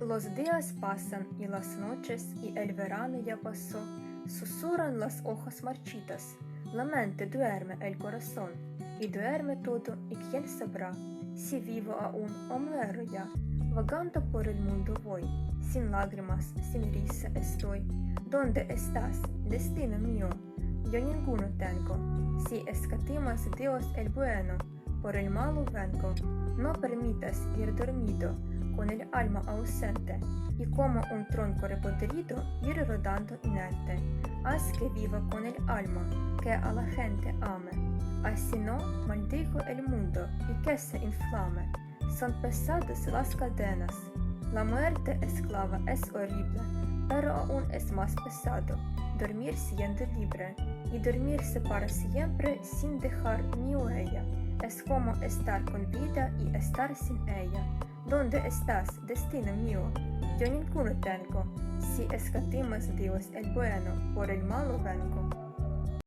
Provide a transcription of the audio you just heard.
Los días pasan y las noches y el verano ya pasó. Susurran las hojas marchitas, la mente duerme el corazón y duerme todo y quién sabrá si vivo aún o muero ya. Vagando por el mundo voy, sin lágrimas, sin risa estoy. ¿Dónde estás, destino mío? Yo ninguno tengo. Si escatimas Dios el bueno, por el malo vengo. No permitas ir dormido con el alma ausente y como un tronco repodrido ir rodando inerte. Haz que viva con el alma, que a la gente ame. Así no, maldigo el mundo y que se inflame. Son pesadas las cadenas. La muerte esclava es horrible, pero aún es más pesado dormir siendo libre y dormirse para siempre sin dejar ni huella. Es como estar con vida y estar sin ella. ¿Dónde estás, destino mío? Yo ninguno tengo. Si escatimas Dios el bueno, por el malo vengo.